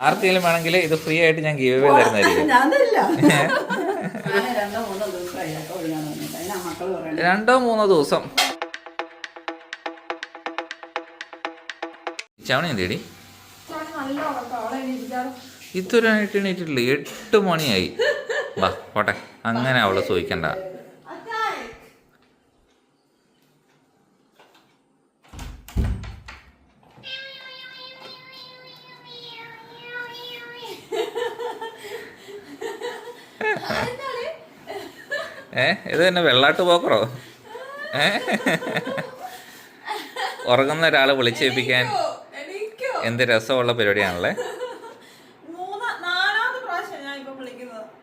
ആർക്കെങ്കിലും വേണമെങ്കിൽ ഇത് ഫ്രീ ആയിട്ട് ഞാൻ ഗീവ് അവേ തരുന്നതായിരിക്കും രണ്ടോ മൂന്നോ ദിവസം ചവണി എന്തേടി ഇതുവരെയായിട്ട് എണീറ്റിട്ടില്ല. എട്ട് മണിയായി. വാ പോട്ടെ. അങ്ങനെ അവളെ സൂഹിക്കണ്ട ഏ? ഇത് തന്നെ വെള്ളാട്ട് പോക്കറോ? ഏ? ഉറങ്ങുന്ന ഒരാളെ വിളിച്ചേൽപ്പിക്കാൻ എന്ത് രസമുള്ള പരിപാടിയാണല്ലേ?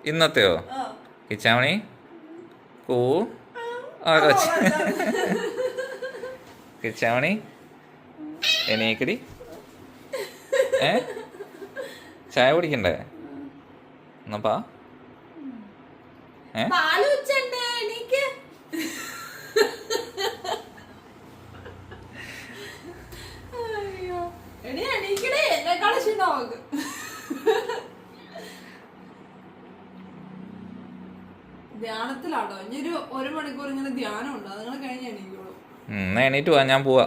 ഇന്നത്തെയോ. കിച്ചാമണി? കൂ? ആ. കൊച്ച്. കിച്ചാമണി? എണീക്കടി. ഏ? ചായ കുടിക്കണ്ടേ? എന്നപ്പാ ധ്യാനത്തിലാട്ടോ. ഇനി ഒരു ഒരു മണിക്കൂർ ഇങ്ങനെ ധ്യാനം ഉണ്ട് നിങ്ങൾ കഴിഞ്ഞ് എണീക്കുള്ളൂ എണീറ്റ് പോവാ ഞാൻ പോവാ.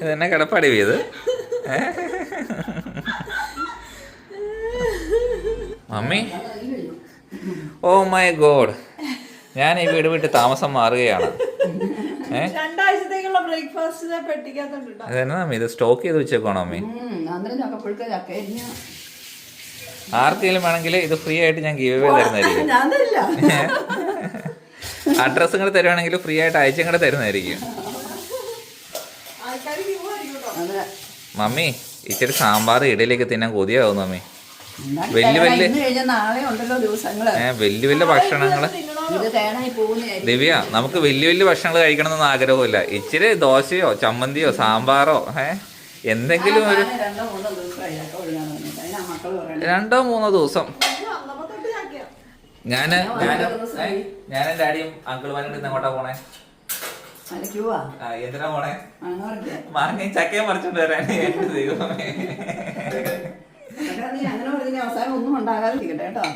ഇതെന്നെ കിടപ്പാടി ചെയ്ത് മമ്മി? Oh my God. ഞാൻ ഈ വീട് വിട്ട് താമസം മാറുകയാണ്. അതെന്നാ മമ്മി ഇത് സ്റ്റോക്ക് ചെയ്ത് വെച്ചേക്കോണോ മമ്മി? ആർക്കെങ്കിലും വേണമെങ്കിൽ ഇത് ഫ്രീ ആയിട്ട് ഞാൻ ഗീവ് അവേ തരുന്നതായിരിക്കും അഡ്രസ്സും കൂടെ തരുവാണെങ്കിൽ ഫ്രീ ആയിട്ട് അയച്ചും കൂടെ തരുന്നതായിരിക്കും ആൾക്കാർ പോവായിരിക്കും കേട്ടോ അതെ മമ്മി ഇച്ചിരി സാമ്പാർ ഇടയിലേക്ക് തിന്നാൻ കൊതിയാവും മമ്മി. വലിയ. വലിയ- വലിയ വലിയ ഭക്ഷണങ്ങൾ പോകുന്നതായിരിക്കും. ദിവ്യ നമുക്ക് വലിയ വലിയ ഭക്ഷണങ്ങൾ കഴിക്കണമെന്നൊന്നും ആഗ്രഹമില്ല ഇച്ചിരി ദോശയോ ചമ്മന്തിയോ സാമ്പാറോ ഏ എന്തെങ്കിലും ഒരു രണ്ടോ മൂന്നോ ദിവസം ഞാൻ ഞാനും ഞാനും ഡാഡിയും അങ്കിൾ കൂടി ഇന്ന് എങ്ങോട്ടാ പോണേ? എന്തിനാ അങ്ങനെ മാങ്ങയും ചക്കയും മറിച്ചോണ്ട് വരാൻ എന്റെ ദൈവമേ.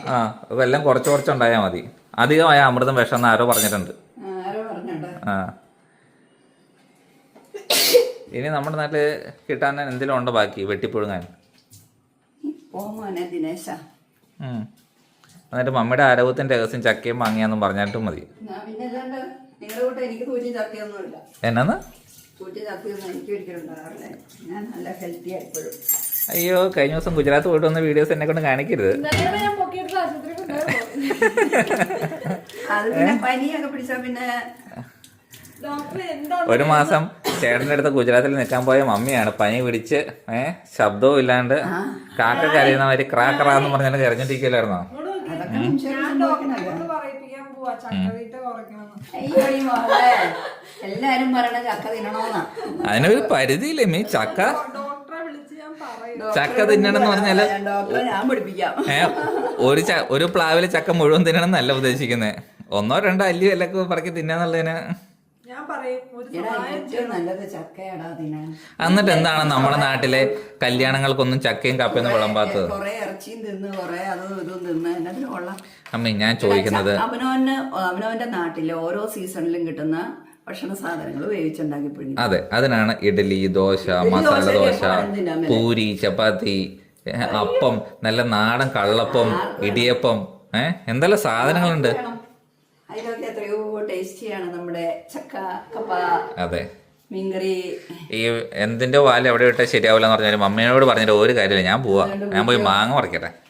ആ കുറച്ച് കുറച്ചുണ്ടായാൽ മതി. അധികമായ അമൃതം വിഷം എന്ന് ആരോ പറഞ്ഞിട്ടുണ്ട്. ആ, ഇനി നമ്മുടെ നാട്ടിൽ കിട്ടാൻ എന്തെങ്കിലും ഉണ്ടോ ബാക്കി? വെട്ടിപ്പുഴുങ്ങാൻ. എന്നിട്ട് മമ്മിയുടെ ആരോഗ്യത്തിന്റെ രഹസ്യം ചക്കയും വാങ്ങിയാന്നും പറഞ്ഞിട്ടും മതി. നിങ്ങളുടെ കൂട്ടം എനിക്ക് എന്നാന്ന്? എനിക്ക് ഒരിക്കലും ഉണ്ടാകാറില്ല. ഞാൻ നല്ല ഹെൽത്തി ആയിപ്പോഴും അയ്യോ കഴിഞ്ഞ ദിവസം ഗുജറാത്ത് പോയിട്ട് വന്ന വീഡിയോസ് എന്നെ കൊണ്ട് കാണിക്കരുത്. അത് പിന്നെ പനിയൊക്കെ പിടിച്ചാ പിന്നെ ഒരു മാസം ചേട്ടന്റെ അടുത്ത് ഗുജറാത്തിൽ നിൽക്കാൻ പോയ മമ്മിയാണ്. പനി പിടിച്ച് ഏഹ് ശബ്ദവും ഇല്ലാണ്ട് കാക്ക കരയുന്ന മാതിരി ക്രാക്കറാന്ന് പറഞ്ഞാൽ കരഞ്ഞിട്ടിരിക്കലായിരുന്നോ? പോവാ കുറയ്ക്കണം എല്ലാരും പറയണ ചക്ക തിന്നണോന്നാ. അതിനൊരു പരിധിയില്ലേ മീ ചക്ക? ഡോക്ടറെ വിളിച്ച് ഞാൻ പറയും. ചക്ക തിന്നണം എന്ന് പറഞ്ഞാൽ ഡോക്ടറെ ഞാൻ പഠിപ്പിക്കാം. ഏ ഒരു ച ഒരു പ്ലാവിലെ ചക്ക മുഴുവൻ തിന്നണം എന്നല്ല ഉദ്ദേശിക്കുന്നത് ഒന്നോ രണ്ടോ അല്ലി എല്ലാം പറക്കി തിന്നാന്നുള്ളതിന് പറയും ഒരു എടാ സഹായം ഏറ്റവും നല്ലത് ചക്കയടാ തിന്നാൻ എന്നിട്ട് എന്താണ് നമ്മുടെ നാട്ടിലെ കല്യാണങ്ങൾക്കൊന്നും ചക്കയും കപ്പയും വിളമ്പാത്തത്? കൊറേ ഇറച്ചിയും തിന്ന് കൊറേ അതും ഇതും തിന്ന്. എന്നതിന് കൊള്ളാം. അമ്മ ഞാൻ ചോദിക്കുന്നത് അവനവന് അവനവന്റെ നാട്ടിലെ ഓരോ സീസണിലും കിട്ടുന്ന ഭക്ഷണ സാധനങ്ങൾ വേവിച്ചുണ്ടാക്കി പിഴിഞ്ഞു. അതെ അതിനാണ് ഇഡലി ദോശ മസാല ദോശ പൂരി ചപ്പാത്തി ഏ, അപ്പം നല്ല നാടൻ കള്ളപ്പം ഇടിയപ്പം ഏഹ് എന്തെല്ലാം സാധനങ്ങളുണ്ട്? അതിലൊക്കെ എത്രയോ ടേസ്റ്റിയാണ് നമ്മുടെ ചക്ക കപ്പ അതെ. മീൻകറി. ഈ എന്തിന്റെ വാൽ എവിടെ ഇട്ടാൽ ശരിയാവില്ല എന്ന് പറഞ്ഞാലും മമ്മിയോട് പറഞ്ഞിട്ട് ഒരു കാര്യമില്ല ഞാൻ പോവാ. ഞാൻ പോയി മാങ്ങ പറിക്കട്ടെ.